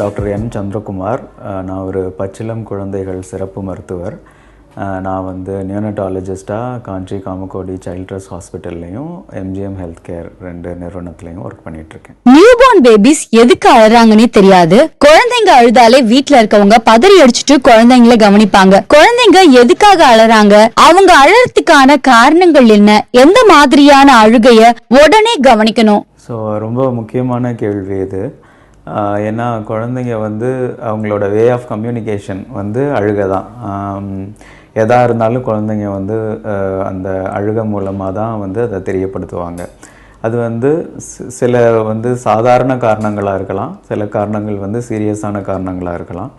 Doctor M. Chandrakumar. நான் ஒரு பச்சிளம் குழந்தைகள் சிறப்பு மருத்துவர். நான் வந்து நியூனட்டாலஜிஸ்ட்டாக காஞ்சி காமகோடி சைல்ட் ட்ரஸ் ஹாஸ்பிட்டல்லையும் எம்ஜிஎம் ஹெல்த் கேர் ரெண்டு நிறுவனத்துலையும் ஒர்க் பண்ணிகிட்ருக்கேன் நியூபார்ன் பேபிஸ் எதுக்கு அழறாங்கன்னே தெரியாது. குழந்தைங்க அழுதாலே வீட்ல இருக்கவங்க பதறி அடிச்சுட்டு குழந்தைங்கள கவனிப்பாங்க. குழந்தைங்க எதுக்காக அழறாங்க? அவங்க அழறதுக்கான காரணங்கள் என்ன? எந்த மாதிரியான அழுகைய உடனே கவனிக்கணும்? ஸோ ரொம்ப முக்கியமான கேள்வி இது. ஏன்னா குழந்தைங்க வந்து அவங்களோட வே ஆஃப் கம்யூனிகேஷன் வந்து அழுக தான் எதாக இருந்தாலும் குழந்தைங்க வந்து அந்த அழுக மூலமாக தான் வந்து அதை தெரியப்படுத்துவாங்க. அது வந்து சில வந்து சாதாரண காரணங்களாக இருக்கலாம் சில காரணங்கள் வந்து சீரியஸான காரணங்களாக இருக்கலாம்.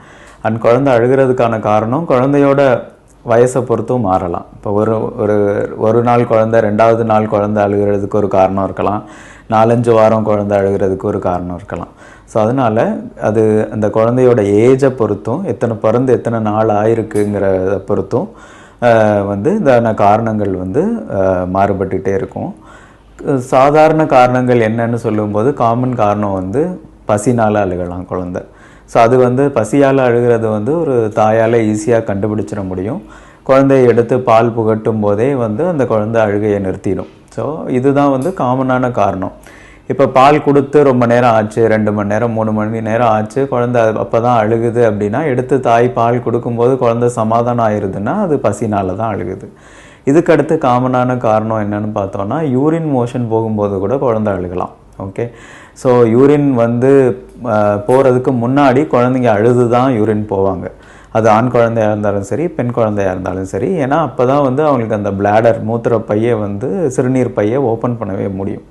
அண்ட் குழந்தை அழுகிறதுக்கான காரணம் குழந்தையோட வயசை பொறுத்தும் மாறலாம். இப்போ ஒரு ஒரு ஒரு நாள் குழந்தை ரெண்டாவது நாள் குழந்தை அழுகிறதுக்கு ஒரு காரணம் இருக்கலாம். நாலஞ்சு வாரம் குழந்தை அழுகிறதுக்கு ஒரு காரணம் இருக்கலாம். ஸோ அதனால் அது அந்த குழந்தையோட ஏஜை பொறுத்தும் எத்தனை பிறந்து எத்தனை நாள் ஆயிருக்குங்கிறத பொறுத்தும் வந்து இதான காரணங்கள் வந்து மாறுபட்டுகிட்டே இருக்கும். சாதாரண காரணங்கள் என்னன்னு சொல்லும்போது காமன் காரணம் வந்து பசினால் அழுகலாம் குழந்தை. ஸோ அது வந்து பசியால் அழுகிறது வந்து ஒரு தாயால் ஈஸியாக கண்டுபிடிச்சிட முடியும். குழந்தையை எடுத்து பால் புகட்டும் போதே வந்து அந்த குழந்தை அழுகையை நிறுத்திடும். ஸோ இதுதான் வந்து காமனான காரணம். இப்போ பால் கொடுத்து ரொம்ப நேரம் ஆச்சு ரெண்டு மணி நேரம் மூணு மணி நேரம் ஆச்சு குழந்தை அப்போ தான் அழுகுது அப்படின்னா எடுத்து தாய் பால் கொடுக்கும்போது குழந்தை சமாதானம் ஆயிருதுன்னா அது பசினால தான் அழுகுது. இதுக்கு அடுத்து காமனான காரணம் என்னன்னு பார்த்தோன்னா யூரின் மோஷன் போகும்போது கூட குழந்தை அழுகலாம் ஓகே ஸோ யூரின் வந்து போகிறதுக்கு முன்னாடி குழந்தைங்க அழுது தான் யூரின் போவாங்க. அது ஆண் குழந்தையா இருந்தாலும் சரி பெண் குழந்தையா இருந்தாலும் சரி. ஏன்னா அப்போ தான் வந்து அவங்களுக்கு அந்த பிளாடர் மூத்திர பையை வந்து சிறுநீர் பையை ஓப்பன் பண்ணவே முடியும்.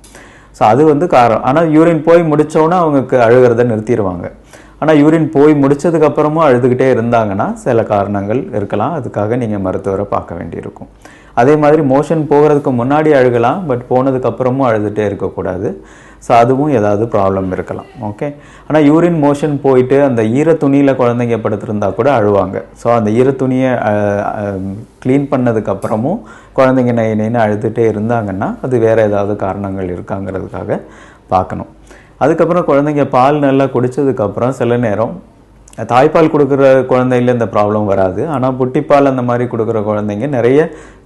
ஸோ அது வந்து காரணம். ஆனால் யூரின் போய் முடித்தோன்னே அவங்களுக்கு அழுகிறத நிறுத்திடுவாங்க. ஆனால் யூரின் போய் முடித்ததுக்கப்புறமும் அழுதுகிட்டே இருந்தாங்கன்னா சில காரணங்கள் இருக்கலாம். அதுக்காக நீங்கள் மருத்துவரை பார்க்க வேண்டியிருக்கும். அதே மாதிரி மோஷன் போகிறதுக்கு முன்னாடி அழுகலாம் பட் போனதுக்கப்புறமும் அழுதுகிட்டே இருக்கக்கூடாது. ஸோ அதுவும் ஏதாவது ப்ராப்ளம் இருக்கலாம். ஓகே ஆனால் யூரின் மோஷன் போயிட்டு அந்த ஈர துணியில் குழந்தைங்க படுத்திருந்தா கூட அழுவாங்க. ஸோ அந்த ஈர துணியை க்ளீன் பண்ணதுக்கப்புறமும் குழந்தைங்க நை நைன்னு அழுதுகிட்டே இருந்தாங்கன்னா அது வேறு ஏதாவது காரணங்கள் இருக்காங்கிறதுக்காக பார்க்கணும். அதுக்கப்புறம் குழந்தைங்க பால் நல்லா குடித்ததுக்கப்புறம் சில நேரம் தாய்ப்பால் கொடுக்குற குழந்தையில இந்த ப்ராப்ளம் வராது. ஆனால் புட்டிப்பால் அந்த மாதிரி கொடுக்குற குழந்தைங்க நிறைய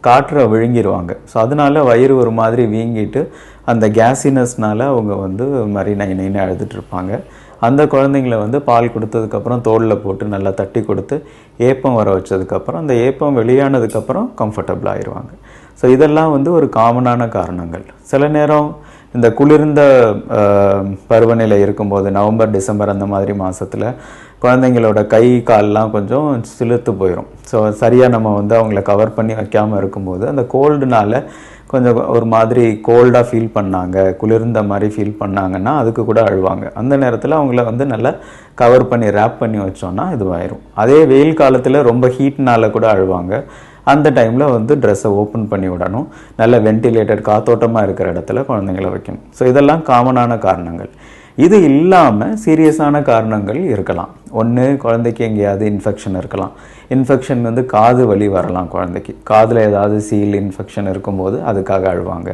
காற்றை விழுங்கிடுவாங்க ஸோ அதனால வயிறு ஒரு மாதிரி வீங்கிட்டு அந்த கேஸினஸ்னால் அவங்க வந்து மாதிரி நை நைன்னு அழுதுட்டு இருப்பாங்க அந்த குழந்தைங்கள வந்து பால் கொடுத்ததுக்கப்புறம் தோலில் போட்டு நல்லா தட்டி கொடுத்து ஏப்பம் வர வச்சதுக்கப்புறம் அந்த ஏப்பம் வெளியானதுக்கப்புறம் கம்ஃபர்டபுள் ஆயிடுவாங்க ஸோ இதெல்லாம் வந்து ஒரு காமனான காரணங்கள். சில நேரம் இந்த குளிர்ந்த பருவநிலை இருக்கும்போது நவம்பர் டிசம்பர் அந்த மாதிரி மாதத்தில் குழந்தைங்களோட கை கால்லாம் கொஞ்சம் சிலுத்து போயிடும் ஸோ சரியாக நம்ம வந்து அவங்கள கவர் பண்ணி வைக்காமல் இருக்கும்போது அந்த கோல்டுனால கொஞ்சம் ஒரு மாதிரி கோல்டாக ஃபீல் பண்ணாங்க குளிர்ந்த மாதிரி ஃபீல் பண்ணாங்கன்னா அதுக்கு கூட அழுவாங்க. அந்த நேரத்தில் அவங்கள வந்து நல்லா கவர் பண்ணி ரேப் பண்ணி வச்சோன்னா இதுவாயிரும். அதே வெயில் காலத்தில் ரொம்ப ஹீட்னால் கூட அழுவாங்க. அந்த டைமில் வந்து ட்ரெஸ்ஸை ஓப்பன் பண்ணி விடணும். நல்ல வென்டிலேட்டட் காத்தோட்டமாக இருக்கிற இடத்துல குழந்தைங்கள வைக்கணும். ஸோ இதெல்லாம் காமனான காரணங்கள். இது இல்லாமல் சீரியஸான காரணங்கள் இருக்கலாம். ஒன்று குழந்தைக்கு எங்கேயாவது இன்ஃபெக்ஷன் இருக்கலாம். இன்ஃபெக்ஷன் வந்து காது வலி வரலாம் குழந்தைக்கு. காதில் ஏதாவது சீல் இன்ஃபெக்ஷன் இருக்கும்போது அதுக்காக அழுவாங்க.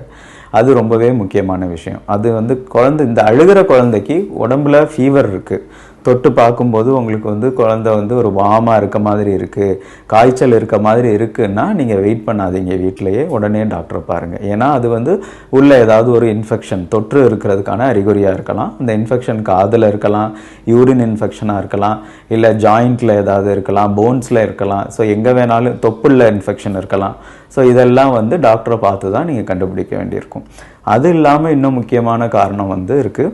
அது ரொம்பவே முக்கியமான விஷயம். அது வந்து குழந்தை இந்த அழுகிற குழந்தைக்கு உடம்புல ஃபீவர் இருக்குது தொட்டு பார்க்கும்போது உங்களுக்கு வந்து குழந்தை வந்து ஒரு வாமாக இருக்க மாதிரி இருக்குது காய்ச்சல் இருக்க மாதிரி இருக்குன்னா நீங்கள் வெயிட் பண்ணாதீங்க வீட்டிலேயே உடனே டாக்டரை பாருங்கள் ஏன்னா அது வந்து உள்ள ஏதாவது ஒரு இன்ஃபெக்ஷன் தொற்று இருக்கிறதுக்கான அறிகுறியாக இருக்கலாம். அந்த இன்ஃபெக்ஷன் காதில் இருக்கலாம் யூரின் இன்ஃபெக்ஷனாக இருக்கலாம் இல்லை ஜாயிண்ட்டில் ஏதாவது இருக்கலாம் போன்ஸில் இருக்கலாம். ஸோ எங்கே வேணாலும் தொப்புள்ள இன்ஃபெக்ஷன் இருக்கலாம். ஸோ இதெல்லாம் வந்து டாக்டரை பார்த்து தான் நீங்கள் கண்டுபிடிக்க வேண்டியிருக்கும். அது இல்லாமல் இன்னும் முக்கியமான காரணம் வந்து இருக்குது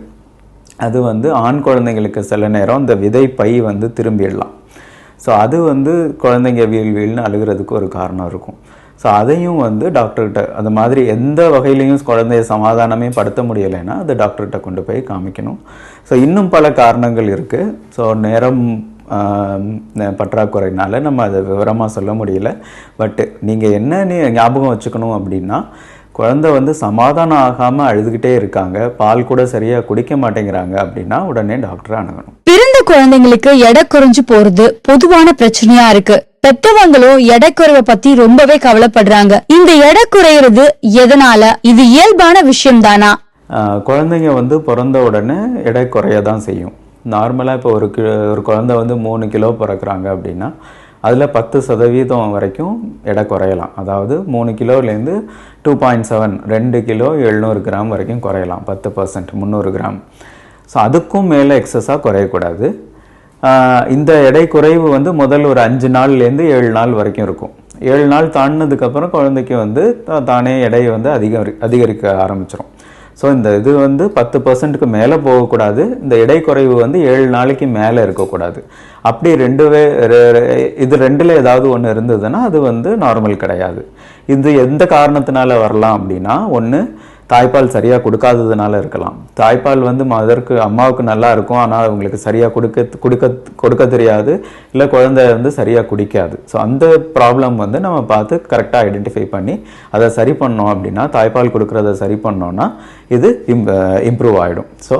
அது வந்து ஆண் குழந்தைங்களுக்கு சில நேரம் இந்த விதை பை வந்து திரும்பிடலாம். ஸோ அது வந்து குழந்தைங்க வீல் வீல்னு அழுகிறதுக்கு ஒரு காரணம் இருக்கும். ஸோ அதையும் வந்து டாக்டர்கிட்ட அது மாதிரி எந்த வகையிலையும் குழந்தைய சமாதானமே படுத்த முடியலைன்னா அது டாக்டர்கிட்ட கொண்டு போய் காமிக்கணும். ஸோ இன்னும் பல காரணங்கள் இருக்குது ஸோ நேரம் ஆம், பற்றாக்குறைனால நம்ம அதை விவரமாக சொல்ல முடியல. பட் நீங்கள் என்ன நீ- ஞாபகம் வச்சுக்கணும் அப்படின்னா குழந்தை வந்து சமாதானம் ஆகாமல் அழுதுகிட்டே இருக்காங்க. பால் கூட சரியாக குடிக்க மாட்டேங்கிறாங்க அப்படின்னா உடனே டாக்டரை அணுகணும். பிறந்த குழந்தைங்களுக்கு எடை குறைஞ்சு போறது பொதுவான பிரச்சனையா இருக்கு. பெத்தவங்களும் எடை குறைவை பத்தி ரொம்பவே கவலைப்படுறாங்க. இந்த எடை குறையிறது எதனால? இது இயல்பான விஷயம் தானா குழந்தைங்க வந்து பிறந்த உடனே எடை குறைய தான் செய்யும். நார்மலாக இப்போ ஒரு ஒரு குழந்தை வந்து மூணு கிலோ பிறக்கிறாங்க அப்படின்னா அதில் பத்து சதவீதம் வரைக்கும் எடை குறையலாம். அதாவது மூணு கிலோலேருந்து டூ பாயிண்ட் செவன் ரெண்டு கிலோ எழுநூறு கிராம் வரைக்கும் குறையலாம். பத்து பர்சன்ட் முந்நூறு கிராம். ஸோ அதுக்கும் மேலே எக்ஸஸாக குறையக்கூடாது. இந்த எடை குறைவு வந்து முதல் ஒரு அஞ்சு நாள்லேருந்து ஏழு நாள் வரைக்கும் இருக்கும். ஏழு நாள் தாண்டினதுக்கப்புறம் குழந்தைக்கு வந்து தானே எடை வந்து அதிகரி அதிகரிக்க ஆரம்பிச்சிடும் ஸோ இந்த இது வந்து பத்து பர்சன்ட்டுக்கு மேலே போகக்கூடாது. இந்த இடைக்குறைவு குறைவு வந்து ஏழு நாளைக்கு மேலே இருக்கக்கூடாது. அப்படி ரெண்டு வே ரெ- இது ரெண்டில் ஏதாவது ஒன்று இருந்ததுன்னா அது வந்து நார்மல் கிடையாது. இது எந்த காரணத்தினால வரலாம் அப்படின்னா ஒன்று தாய்ப்பால் சரியாக கொடுக்காததுனால இருக்கலாம். தாய்ப்பால் வந்து மதருக்கு அம்மாவுக்கு நல்லா இருக்கும். ஆனால் அவங்களுக்கு சரியாக கொடுக்க கொடுக்க கொடுக்க தெரியாது. இல்லை குழந்தை வந்து சரியாக குடிக்காது. ஸோ அந்த ப்ராப்ளம் வந்து நம்ம பார்த்து கரெக்டாக ஐடென்டிஃபை பண்ணி அதை சரி பண்ணோம் அப்படின்னா தாய்ப்பால் கொடுக்குறத சரி பண்ணோன்னா இது இம்ப்ரூவ் ஆகிடும் ஸோ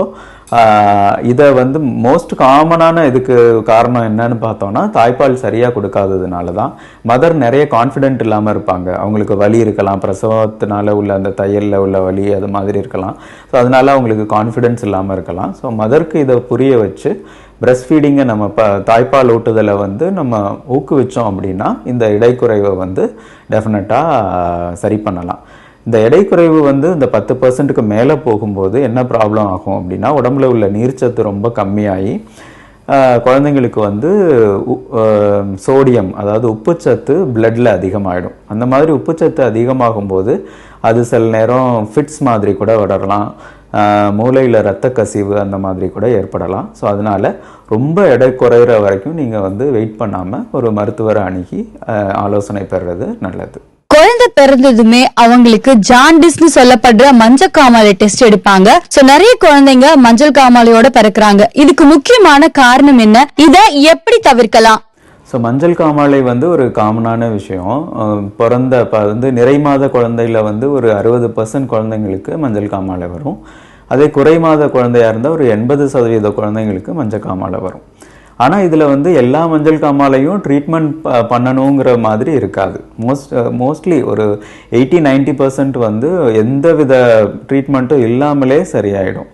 இதை வந்து மோஸ்ட் காமனான இதுக்கு காரணம் என்னன்னு பார்த்தோம்னா தாய்ப்பால் சரியாக கொடுக்காததுனால தான் மதர் நிறைய கான்ஃபிடென்ட் இல்லாமல் இருப்பாங்க. அவங்களுக்கு வலி இருக்கலாம். பிரசவத்தினால உள்ள அந்த தையலில் உள்ள வலி அது மாதிரி இருக்கலாம். ஸோ அதனால அவங்களுக்கு கான்ஃபிடென்ஸ் இல்லாமல் இருக்கலாம். ஸோ மதருக்கு இதை புரிய வச்சு பிரஸ்ட் ஃபீடிங்கை நம்ம ப தாய்ப்பால் ஊட்டுதலை வந்து நம்ம ஊக்குவிச்சோம் அப்படின்னா இந்த இடைக்குறைவை வந்து டெஃபினட்டாக சரி பண்ணலாம். இந்த எடை குறைவு வந்து இந்த பத்து பர்சன்ட்டுக்கு மேலே போகும்போது என்ன ப்ராப்ளம் ஆகும் அப்படின்னா உடம்புல உள்ள நீர்ச்சத்து ரொம்ப கம்மியாகி குழந்தைங்களுக்கு வந்து உ- சோடியம் அதாவது உப்புச்சத்து பிளட்டில் அதிகமாகிடும் அந்த மாதிரி உப்புச்சத்து அதிகமாகும் போது அது சில நேரம் ஃபிட்ஸ் மாதிரி கூட வரலாம் மூளையில் இரத்த கசிவு அந்த மாதிரி கூட ஏற்படலாம். ஸோ அதனால் ரொம்ப எடை குறையிற வரைக்கும் நீங்கள் வந்து வெயிட் பண்ணாமல் ஒரு மருத்துவரை அணுகி ஆலோசனை பெறுறது நல்லது. குழந்தை பிறந்ததுமே அவங்களுக்கு ஜாண்டிஸ்னு சொல்லப்படுற மஞ்சள் காமாலை டெஸ்ட் எடுப்பாங்க. சோ நிறைய குழந்தைங்க மஞ்சள் காமாலையோட பிறக்கிறாங்க. இதுக்கு முக்கியமான காரணம் என்ன? இதை எப்படி தவிர்க்கலாம்? ஸோ மஞ்சள் காமாலை வந்து ஒரு காமனான விஷயம். பிறந்த இப்போ வந்து நிறை மாத குழந்தையில வந்து ஒரு அறுபது பர்சன்ட் குழந்தைங்களுக்கு மஞ்சள் காமாலை வரும். அதே குறை மாத குழந்தையா இருந்தால் ஒரு எண்பது சதவீத குழந்தைங்களுக்கு மஞ்சள் காமாலை வரும். ஆனால் இதில் வந்து எல்லா மஞ்சள் காமாலையும் ட்ரீட்மெண்ட் பண்ணணுங்கிற மாதிரி இருக்காது. மோஸ்ட் மோஸ்ட்லி ஒரு எயிட்டி நைன்டி பர்சன்ட் வந்து எந்த வித ட்ரீட்மெண்ட்டும் இல்லாமலே சரியாயிடும்.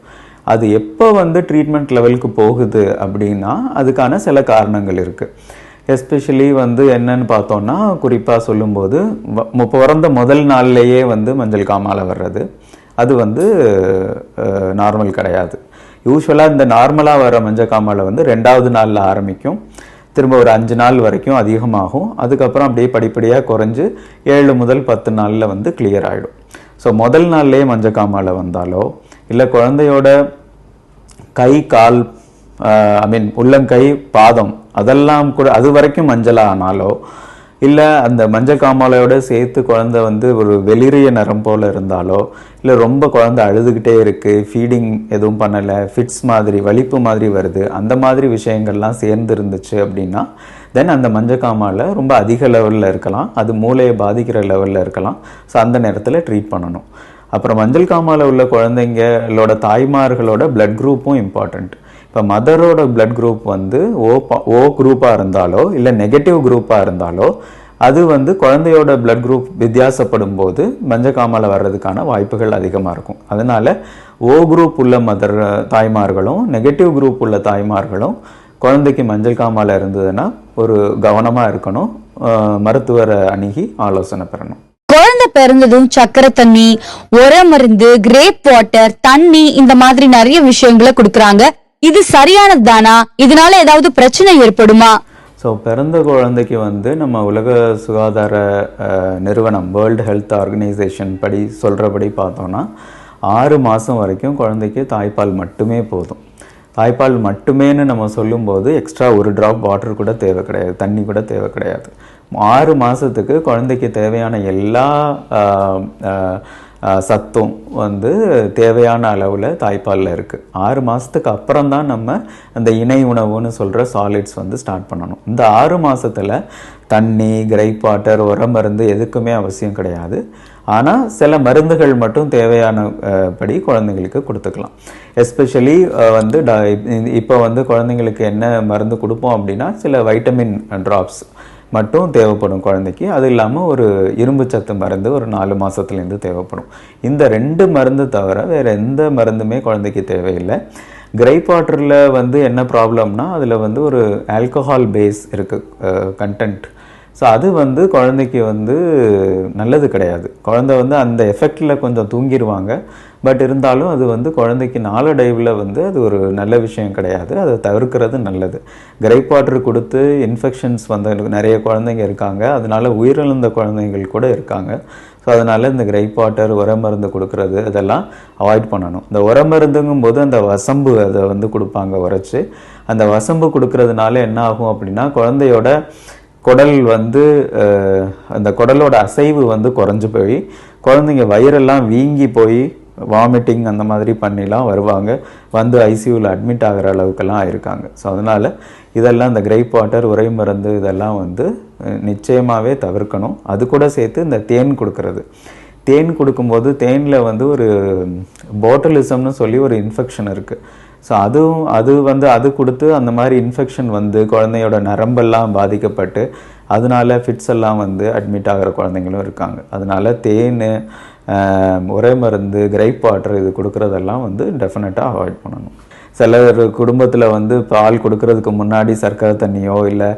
அது எப்போ வந்து ட்ரீட்மெண்ட் லெவலுக்கு போகுது அப்படின்னா அதுக்கான சில காரணங்கள் இருக்குது எஸ்பெஷலி வந்து என்னன்னு பார்த்தோன்னா குறிப்பாக சொல்லும்போது பிறந்த முதல் நாள்லேயே வந்து மஞ்சள் காமாலை வர்றது. அது வந்து நார்மல் கிடையாது. யூஸ்வலாக இந்த நார்மலாக வர மஞ்சள் காமாலை வந்து ரெண்டாவது நாளில் ஆரம்பிக்கும். திரும்ப ஒரு அஞ்சு நாள் வரைக்கும் அதிகமாகும். அதுக்கப்புறம் அப்படியே படிப்படியாக குறைஞ்சு ஏழு முதல் பத்து நாளில் வந்து கிளியர் ஆகிடும் ஸோ முதல் நாள்லேயே மஞ்சள் காமாலை வந்தாலோ இல்லை குழந்தையோட கை கால் ஐ மீன் உள்ளங்கை பாதம் அதெல்லாம் கூட அது வரைக்கும் மஞ்சளாக ஆனாலோ இல்லை அந்த மஞ்சள் காமாலையோட சேர்த்து குழந்த வந்து ஒரு வெளிரிய நிறம் போல் இருந்தாலோ இல்லை ரொம்ப குழந்த அழுதுகிட்டே இருக்குது ஃபீடிங் எதுவும் பண்ணலை ஃபிட்ஸ் மாதிரி வலிப்பு மாதிரி வருது அந்த மாதிரி விஷயங்கள்லாம் சேர்ந்து இருந்துச்சு அப்படின்னா தென் அந்த மஞ்சள் காமாலை ரொம்ப அதிக லெவலில் இருக்கலாம். அது மூளையை பாதிக்கிற லெவலில் இருக்கலாம். ஸோ அந்த நேரத்தில் ட்ரீட் பண்ணணும். அப்புறம் மஞ்சள் காமால உள்ள குழந்தைங்களோட தாய்மார்களோட பிளட் குரூப்பும் இம்பார்ட்டண்ட் இப்போ மதரோட பிளட் குரூப் வந்து ஓ ஓ குரூப்பாக இருந்தாலோ இல்லை நெகட்டிவ் குரூப்பாக இருந்தாலோ அது வந்து குழந்தையோட பிளட் குரூப் வித்தியாசப்படும் போது மஞ்சக்காமலை வர்றதுக்கான வாய்ப்புகள் அதிகமாக இருக்கும். அதனால ஓ குரூப் உள்ள மதர் தாய்மார்களும் நெகட்டிவ் குரூப் உள்ள தாய்மார்களும் குழந்தைக்கு மஞ்சள் காமாலை இருந்ததுன்னா ஒரு கவனமாக இருக்கணும். மருத்துவரை அணுகி ஆலோசனை பெறணும். குழந்தை பிறந்ததும் சக்கரை தண்ணி உரம் மருந்து கிரேப் வாட்டர் தண்ணி இந்த மாதிரி நிறைய விஷயங்களை கொடுக்குறாங்க. இது சரியானது தானா இதனால ஏதாவது பிரச்சனை ஏற்படுமா? ஸோ பிறந்த குழந்தைக்கு வந்து நம்ம உலக சுகாதார நிறுவனம் வேர்ல்டு ஹெல்த் ஆர்கனைசேஷன் படி சொல்கிறபடி பார்த்தோன்னா ஆறு மாதம் வரைக்கும் குழந்தைக்கு தாய்ப்பால் மட்டுமே போதும். தாய்ப்பால் மட்டுமேன்னு நம்ம சொல்லும்போது எக்ஸ்ட்ரா ஒரு ட்ராப் வாட்டர் கூட தேவை கிடையாது தண்ணி கூட தேவை கிடையாது. ஆறு மாதத்துக்கு குழந்தைக்கு தேவையான எல்லா சத்தும் வந்து தேவையான அளவில் தாய்ப்பாலில் இருக்குது ஆறு மாதத்துக்கு அப்புறம் தான் நம்ம அந்த இணை உணவுன்னு சொல்கிற சாலிட்ஸ் வந்து ஸ்டார்ட் பண்ணணும். இந்த ஆறு மாதத்தில் தண்ணி கிரைப் வாட்டர் உர மருந்து எதுக்குமே அவசியம் கிடையாது. ஆனால் சில மருந்துகள் மட்டும் தேவையான படி குழந்தைங்களுக்கு கொடுத்துக்கலாம். எஸ்பெஷலி வந்து இப்போ வந்து குழந்தைங்களுக்கு என்ன மருந்து கொடுப்போம் அப்படின்னா சில வைட்டமின் ட்ராப்ஸ் மட்டும் தேவைப்படும் குழந்தைக்கு. அது இல்லாமல் ஒரு இரும்பு சத்து மருந்து ஒரு நாலு மாதத்துலேருந்து தேவைப்படும். இந்த ரெண்டு மருந்து தவிர வேறு எந்த மருந்துமே குழந்தைக்கு தேவையில்லை. கிரைப் வாட்டரில் வந்து என்ன ப்ராப்ளம்னா அதில் வந்து ஒரு ஆல்கஹால் பேஸ் இருக்குது கண்டென்ட் ஸோ அது வந்து குழந்தைக்கு வந்து நல்லது கிடையாது. குழந்தை வந்து அந்த எஃபெக்டில் கொஞ்சம் தூங்கிடுவாங்க பட் இருந்தாலும் அது வந்து குழந்தைக்கு நாளடைவில் வந்து அது ஒரு நல்ல விஷயம் கிடையாது. அதை தவிர்க்கிறது நல்லது. கிரைப் வாட்டர் கொடுத்து இன்ஃபெக்ஷன்ஸ் வந்த நிறைய குழந்தைங்க இருக்காங்க. அதனால உயிரிழந்த குழந்தைகள் கூட இருக்காங்க. ஸோ அதனால் இந்த கிரைப் வாட்டர் உர மருந்து கொடுக்கறது இதெல்லாம் அவாய்ட் பண்ணணும். இந்த உர மருந்துங்கும் போது அந்த வசம்பு அதை வந்து கொடுப்பாங்க உரைச்சி. அந்த வசம்பு கொடுக்கறதுனால என்ன ஆகும் அப்படின்னா குழந்தையோட குடல் வந்து அந்த குடலோட அசைவு வந்து குறைஞ்சி போய் குழந்தைங்க வயிறெல்லாம் வீங்கி போய் வாமிட்டிங் அந்த மாதிரி பண்ணிலாம் வருவாங்க. வந்து ஐசியூவில் அட்மிட் ஆகிற அளவுக்கெல்லாம் ஆயிருக்காங்க. ஸோ அதனால் இதெல்லாம் இந்த கிரேப் வாட்டர் உரை மருந்து இதெல்லாம் வந்து நிச்சயமாகவே தவிர்க்கணும். அது கூட சேர்த்து இந்த தேன் கொடுக்கறது. தேன் கொடுக்கும்போது தேனில் வந்து ஒரு போட்டலிசம்னு சொல்லி ஒரு இன்ஃபெக்ஷன் இருக்குது ஸோ அதுவும் அது வந்து அது கொடுத்து அந்த மாதிரி இன்ஃபெக்ஷன் வந்து குழந்தையோட நரம்பெல்லாம் பாதிக்கப்பட்டு அதனால ஃபிட்ஸ் எல்லாம் வந்து அட்மிட் ஆகிற குழந்தைங்களும் இருக்காங்க. அதனால தேன் ஒரே மருந்து கிரைப் வாட்டர் இது கொடுக்குறதெல்லாம் வந்து டெஃபினட்டாக அவாய்ட் பண்ணணும். சிலர் குடும்பத்தில் வந்து பால் கொடுக்கறதுக்கு முன்னாடி சர்க்கரை தண்ணியோ இல்லை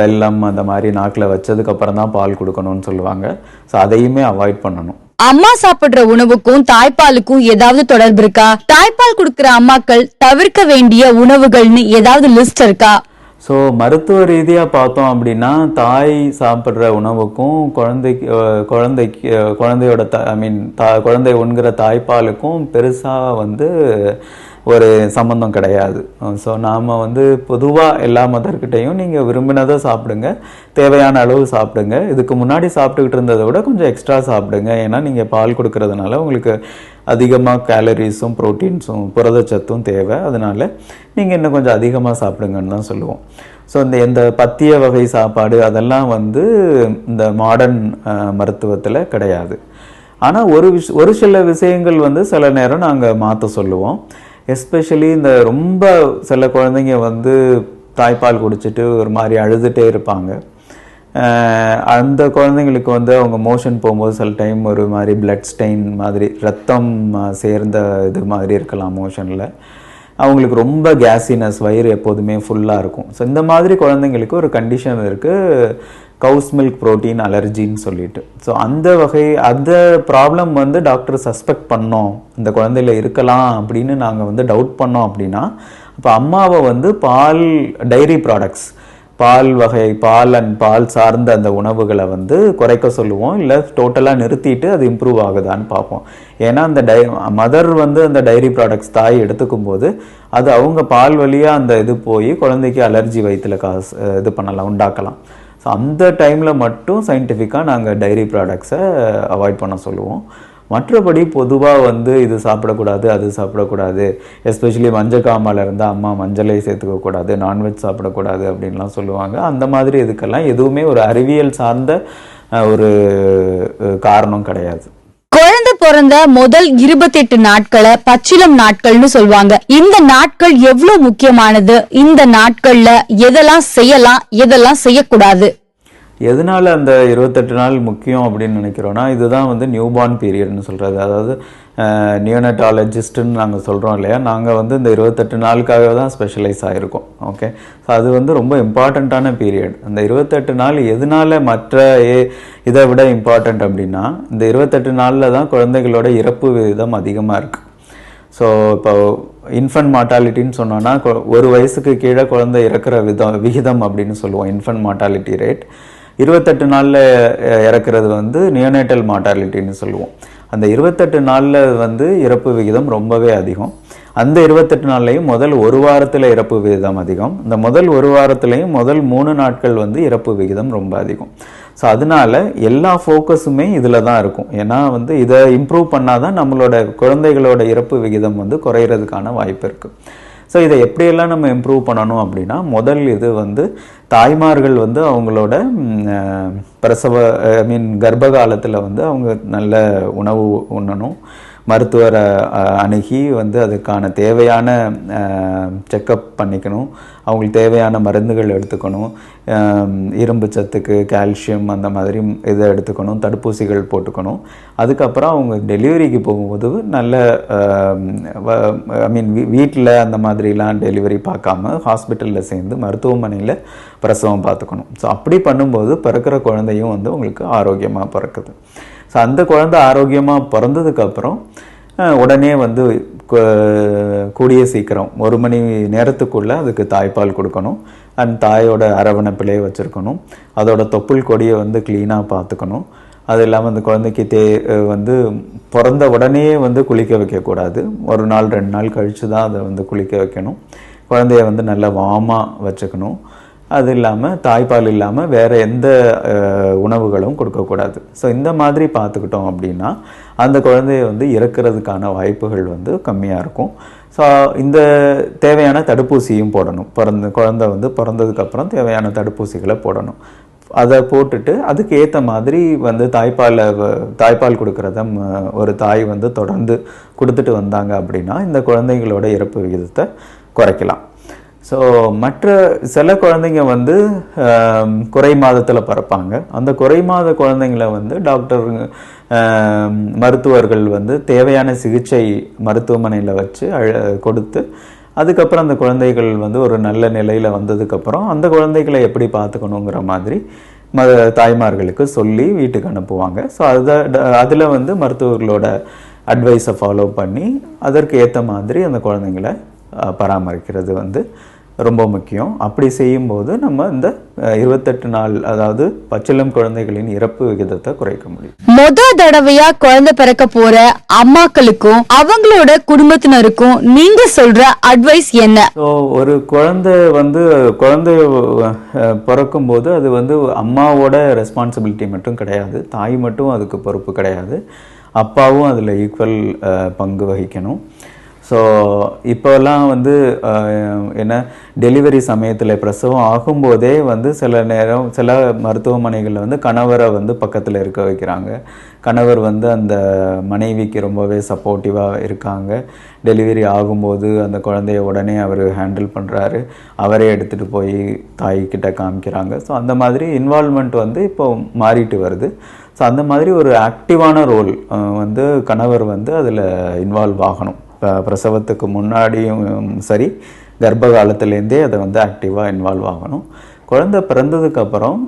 வெல்லம் அந்த மாதிரி நாக்கில் வச்சதுக்கப்புறம் தான் பால் கொடுக்கணும்னு சொல்லுவாங்க. ஸோ அதையுமே அவாய்ட் பண்ணணும். அம்மா சாப்பிடுற உணவுக்கும் தாய்ப்பாலுக்கும் ஏதாவது தொடர்பு இருக்கா? தாய்ப்பால் கொடுக்கிற அம்மாக்கள் தவிர்க்க வேண்டிய உணவுகள்னு ஏதாவது லிஸ்ட் இருக்கா? ஸோ மருத்துவ ரீதியாக பார்த்தோம் அப்படின்னா தாய் சாப்பிட்ற உணவுக்கும் குழந்தைக்கு குழந்தைக்கு குழந்தையோட த ஐ மீன் தா குழந்தை உண்கிற தாய்ப்பாலுக்கும் பெருசாக வந்து ஒரு சம்மந்தம் கிடையாது. ஸோ நாம் வந்து பொதுவாக எல்லா மதர்கிட்டையும் நீங்கள் விரும்பினதை சாப்பிடுங்க. தேவையான அளவு சாப்பிடுங்க. இதுக்கு முன்னாடி சாப்பிட்டுக்கிட்டு இருந்ததை விட கொஞ்சம் எக்ஸ்ட்ரா சாப்பிடுங்க. ஏன்னா நீங்கள் பால் கொடுக்கறதுனால உங்களுக்கு அதிகமாக கேலரிஸும் ப்ரோட்டீன்ஸும் புரதச்சத்தும் தேவை. அதனால் நீங்கள் இன்னும் கொஞ்சம் அதிகமாக சாப்பிடுங்கன்னு தான் சொல்லுவோம். ஸோ இந்த இந்த பத்திய வகை சாப்பாடு அதெல்லாம் வந்து இந்த மாடர்ன் மருத்துவத்தில் கிடையாது. ஆனால் ஒரு விஷ் ஒரு சில விஷயங்கள் வந்து சில நேரம் நாங்கள் மாற்ற சொல்லுவோம். எஸ்பெஷலி இந்த ரொம்ப சில குழந்தைங்க வந்து தாய்ப்பால் குடிச்சிட்டு ஒரு மாதிரி அழுதுகிட்டே இருப்பாங்க. அந்த குழந்தைங்களுக்கு வந்து அவங்க மோஷன் போகும்போது சில டைம் ஒரு மாதிரி பிளட் ஸ்டெயின் மாதிரி ரத்தம் சேர்ந்த இது மாதிரி இருக்கலாம் மோஷனில் அவங்களுக்கு ரொம்ப கேஸினஸ் வயிறு எப்போதுமே ஃபுல்லாக இருக்கும். ஸோ இந்த மாதிரி குழந்தைங்களுக்கு ஒரு கண்டிஷன் இருக்குது கவுஸ் மில்க் ப்ரோட்டீன் அலர்ஜின்னு சொல்லிட்டு. ஸோ அந்த வகை அந்த ப்ராப்ளம் வந்து டாக்டர் சஸ்பெக்ட் பண்ணோம். இந்த குழந்தையில இருக்கலாம் அப்படின்னு நாங்கள் வந்து டவுட் பண்ணோம் அப்படின்னா அப்போ அம்மாவை வந்து பால் டைரி ப்ராடக்ட்ஸ் பால் வகை பால் அண்ட் பால் சார்ந்த அந்த உணவுகளை வந்து குறைக்க சொல்லுவோம். இல்லை டோட்டலாக நிறுத்திட்டு அது இம்ப்ரூவ் ஆகுதான்னு பார்ப்போம். ஏன்னா அந்த டை மதர் வந்து அந்த டைரி ப்ராடக்ட்ஸ் தாய் எடுத்துக்கும் போது அது அவங்க பால் வழியாக அந்த இது போய் குழந்தைக்கு அலர்ஜி வயிற்றுல காசு இது பண்ணலாம் உண்டாக்கலாம். ஸோ அந்த டைமில் மட்டும் சயின்டிஃபிக்காக நாங்கள் டைரி ப்ராடக்ட்ஸை அவாய்ட் பண்ண சொல்லுவோம். மற்றபடி பொதுவாக வந்து இது சாப்பிடக்கூடாது அது சாப்பிடக்கூடாது. எஸ்பெஷலி மஞ்சள் இருந்தால் அம்மா மஞ்சளை சேர்த்துக்கக்கூடாது நான்வெஜ் சாப்பிடக்கூடாது அப்படின்லாம் சொல்லுவாங்க. அந்த மாதிரி இதுக்கெல்லாம் எதுவுமே ஒரு அறிவியல் சார்ந்த ஒரு காரணம் கிடையாது. குழந்தை பிறந்த முதல் இருபத்தி எட்டு நாட்களை பச்சிலம் நாட்கள்னு சொல்லுவாங்க இந்த நாட்கள் எவ்வளவு முக்கியமானது? இந்த நாட்கள்ல எதெல்லாம் செய்யலாம் எதெல்லாம் செய்யக்கூடாது? எதனால் அந்த இருபத்தெட்டு நாள் முக்கியம் அப்படின்னு நினைக்கிறோன்னா இதுதான் வந்து நியூபார்ன் பீரியட்னு சொல்கிறது அதாவது நியோனட்டாலஜிஸ்ட்டுன்னு நாங்கள் சொல்கிறோம் இல்லையா? நாங்கள் வந்து இந்த இருபத்தெட்டு நாளுக்காக தான் ஸ்பெஷலைஸ் ஆகிருக்கோம் ஓகே ஸோ அது வந்து ரொம்ப இம்பார்ட்டண்ட்டான பீரியட் அந்த இருபத்தெட்டு நாள் எதனால் மற்ற ஏ- இதை விட இம்பார்ட்டண்ட் அப்படின்னா இந்த இருபத்தெட்டு நாளில் தான் குழந்தைகளோட இறப்பு விகிதம் அதிகமாக இருக்குது ஸோ இப்போ இன்ஃபன்ட் மார்ட்டாலிட்டின்னு சொன்னோன்னா ஒரு வயசுக்கு கீழே குழந்தை இறக்குற விதம் விகிதம் அப்படின்னு சொல்லுவோம் இன்ஃபன்ட் மார்ட்டாலிட்டி ரேட் இருபத்தெட்டு நாளில் இறக்குறது வந்து நியோனேட்டல் மார்டாலிட்டின்னு சொல்லுவோம். அந்த இருபத்தெட்டு நாளில் வந்து இறப்பு விகிதம் ரொம்பவே அதிகம். அந்த இருபத்தெட்டு நாள்லையும் முதல் ஒரு வாரத்தில் இறப்பு விகிதம் அதிகம். இந்த முதல் ஒரு வாரத்துலையும் முதல் மூணு நாட்கள் வந்து இறப்பு விகிதம் ரொம்ப அதிகம். ஸோ அதனால எல்லா ஃபோக்கஸுமே இதில் தான் இருக்கும். ஏன்னா வந்து இதை இம்ப்ரூவ் பண்ணாதான் நம்மளோட குழந்தைகளோட இறப்பு விகிதம் வந்து குறையிறதுக்கான வாய்ப்பு இருக்குது ஸோ இதை எப்படியெல்லாம் நம்ம இம்ப்ரூவ் பண்ணணும் அப்படின்னா முதல் இது வந்து தாய்மார்கள் வந்து அவங்களோட பிரசவ ஐ மீன் கர்ப்ப காலத்தில் வந்து அவங்க நல்ல உணவு உண்ணணும். மருத்துவரை அணுகி வந்து அதுக்கான தேவையான செக்கப் பண்ணிக்கணும். அவங்களுக்கு தேவையான மருந்துகள் எடுத்துக்கணும். இரும்பு சத்துக்கு கால்சியம் அந்த மாதிரி இதை எடுத்துக்கணும். தடுப்பூசிகள் போட்டுக்கணும். அதுக்கப்புறம் அவங்க டெலிவரிக்கு போகும்போது நல்ல ஐ மீன் வீட்டில் அந்த மாதிரிலாம் டெலிவரி பார்க்காம ஹாஸ்பிட்டலில் சேர்ந்து மருத்துவமனையில் பிரசவம் பார்த்துக்கணும். ஸோ அப்படி பண்ணும்போது பிறக்கிற குழந்தையும் வந்து உங்களுக்கு ஆரோக்கியமாக பிறக்குது. ஸோ அந்த குழந்தை ஆரோக்கியமாக பிறந்ததுக்கப்புறம் உடனே வந்து கூடிய சீக்கிரம் ஒரு மணி நேரத்துக்குள்ளே அதுக்கு தாய்ப்பால் கொடுக்கணும். அண்ட் தாயோட அரவணைப்பிலே வச்சுருக்கணும். அதோட தொப்புள் கொடியை வந்து க்ளீனாக பார்த்துக்கணும். அது இல்லாமல் அந்த குழந்தைக்கு தே வந்து பிறந்த உடனே வந்து குளிக்க வைக்கக்கூடாது. ஒரு நாள் ரெண்டு நாள் கழித்து தான் அதை வந்து குளிக்க வைக்கணும். குழந்தைய வந்து நல்லா வாமாக வச்சுக்கணும். அது இல்லாமல் தாய்ப்பால் இல்லாமல் வேறு எந்த உணவுகளும் கொடுக்கக்கூடாது. ஸோ இந்த மாதிரி பார்த்துக்கிட்டோம் அப்படின்னா அந்த குழந்தைய வந்து இறக்கிறதுக்கான வாய்ப்புகள் வந்து கம்மியாக இருக்கும். ஸோ இந்த தேவையான தடுப்பூசியும் போடணும். பிறந்த குழந்தை வந்து பிறந்ததுக்கப்புறம் தேவையான தடுப்பூசிகளை போடணும். அதை போட்டுட்டு அதுக்கு ஏற்ற மாதிரி வந்து தாய்ப்பாலை தாய்ப்பால் கொடுக்குறத ஒரு தாய் வந்து தொடர்ந்து கொடுத்துட்டு வந்தாங்க அப்படின்னா இந்த குழந்தைங்களோட இறப்பு விகிதத்தை குறைக்கலாம். ஸோ மற்ற சில குழந்தைங்க வந்து குறை மாதத்தில் பிறப்பாங்க. அந்த குறை மாத குழந்தைங்கள வந்து டாக்டர் மருத்துவர்கள் வந்து தேவையான சிகிச்சை மருத்துவமனையில் வச்சு அழ- கொடுத்து அதுக்கப்புறம் அந்த குழந்தைகள் வந்து ஒரு நல்ல நிலையில் வந்ததுக்கப்புறம் அந்த குழந்தைகளை எப்படி பார்த்துக்கணுங்கிற மாதிரி ம தாய்மார்களுக்கு சொல்லி வீட்டுக்கு அனுப்புவாங்க. ஸோ அதை அதில் வந்து மருத்துவர்களோட அட்வைஸை ஃபாலோ பண்ணி அதற்கு ஏற்ற மாதிரி அந்த குழந்தைங்கள பராமரிக்கிறது வந்து ரொம்ப முக்கியம். அப்படி செய்யும்போது நம்ம இந்த இருபத்தெட்டு நாள் அதாவது பச்சிளம் குழந்தைகளின் இறப்பு விகிதத்தை குறைக்க முடியும். முத தடவையா குழந்தை பிறக்க போற அம்மாக்களுக்கும் அவங்களோட குடும்பத்தினருக்கும் நீங்க சொல்ற அட்வைஸ் என்ன? ஸோ ஒரு குழந்தை வந்து குழந்தை அஹ், பிறக்கும்போது அது வந்து அம்மாவோட ரெஸ்பான்சிபிலிட்டி மட்டும் கிடையாது. தாய் மட்டும் அதுக்கு பொறுப்பு கிடையாது. அப்பாவும் அதில் ஈக்குவல் பங்கு வகிக்கணும். ஸோ இப்போல்லாம் வந்து என்ன டெலிவரி சமயத்தில் பிரசவம் ஆகும்போதே வந்து சில நேரம் சில மருத்துவமனைகளில் வந்து கணவரை வந்து பக்கத்தில் இருக்க வைக்கிறாங்க. கணவர் வந்து அந்த மனைவிக்கு ரொம்பவே சப்போர்ட்டிவாக இருக்காங்க. டெலிவரி ஆகும்போது அந்த குழந்தைய உடனே அவர் ஹேண்டில் பண்ணுறாரு அவரே எடுத்துகிட்டு போய் தாய்கிட்ட காமிக்கிறாங்க. ஸோ அந்த மாதிரி இன்வால்மெண்ட் வந்து இப்போ மாறிட்டு வருது. ஸோ அந்த மாதிரி ஒரு ஆக்டிவான ரோல் வந்து கணவர் வந்து அதில் இன்வால்வ் ஆகணும். பிரசவத்துக்கு முன்னாடியும் சரி கர்ப்ப காலத்துலேருந்தே அதை வந்து ஆக்டிவாக இன்வால்வ் ஆகணும். குழந்தை பிறந்ததுக்கப்புறம்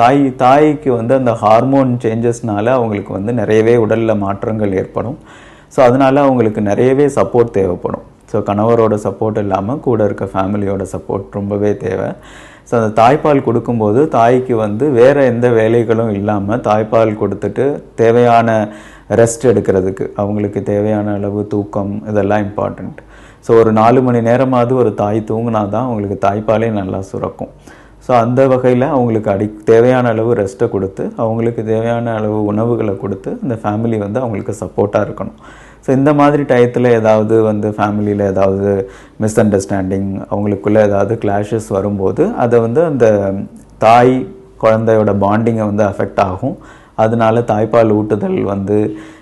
தாய் தாய்க்கு வந்து அந்த ஹார்மோன் சேஞ்சஸ்னால அவங்களுக்கு வந்து நிறையவே உடலில் மாற்றங்கள் ஏற்படும். ஸோ அதனால அவங்களுக்கு நிறையவே சப்போர்ட் தேவைப்படும். ஸோ கணவரோட சப்போர்ட் இல்லாமல் கூட இருக்க ஃபேமிலியோட சப்போர்ட் ரொம்பவே தேவை. ஸோ அந்த தாய்ப்பால் கொடுக்கும்போது தாய்க்கு வந்து வேறு எந்த வேலைகளும் இல்லாமல் தாய்ப்பால் கொடுத்துட்டு தேவையான ரெஸ்ட் எடுக்கிறதுக்கு அவங்களுக்கு தேவையான அளவு தூக்கம் இதெல்லாம் இம்பார்ட்டண்ட் ஸோ ஒரு நாலு மணி நேரமாவது ஒரு தாய் தூங்கினா தான் அவங்களுக்கு தாய்ப்பாலே நல்லா சுரக்கும். ஸோ அந்த வகையில் அவங்களுக்கு அடி தேவையான அளவு ரெஸ்ட்டை கொடுத்து அவங்களுக்கு தேவையான அளவு உணவுகளை கொடுத்து அந்த ஃபேமிலி வந்து அவங்களுக்கு சப்போர்ட்டாக இருக்கணும். ஸோ இந்த மாதிரி டயத்தில் ஏதாவது வந்து ஃபேமிலியில் ஏதாவது மிஸ் அண்டர்ஸ்டாண்டிங் அவங்களுக்குள்ளே ஏதாவது கிளாஷஸ் வரும்போது அதை வந்து அந்த தாய் குழந்தையோட பாண்டிங்கை வந்து அஃபெக்ட் ஆகும். அதனால தாய்ப்பால் ஊட்டுதல் வந்து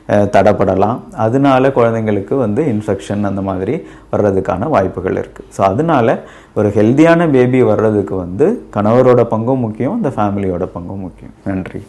தடப்படலாம் தடைப்படலாம். அதனால குழந்தைங்களுக்கு வந்து இன்ஃபெக்ஷன் அந்த மாதிரி வர்றதுக்கான வாய்ப்புகள் இருக்குது ஸோ அதனால ஒரு ஹெல்த்தியான பேபி வர்றதுக்கு வந்து கணவரோட பங்கும் முக்கியம் இந்த ஃபேமிலியோட பங்கும் முக்கியம். நன்றி.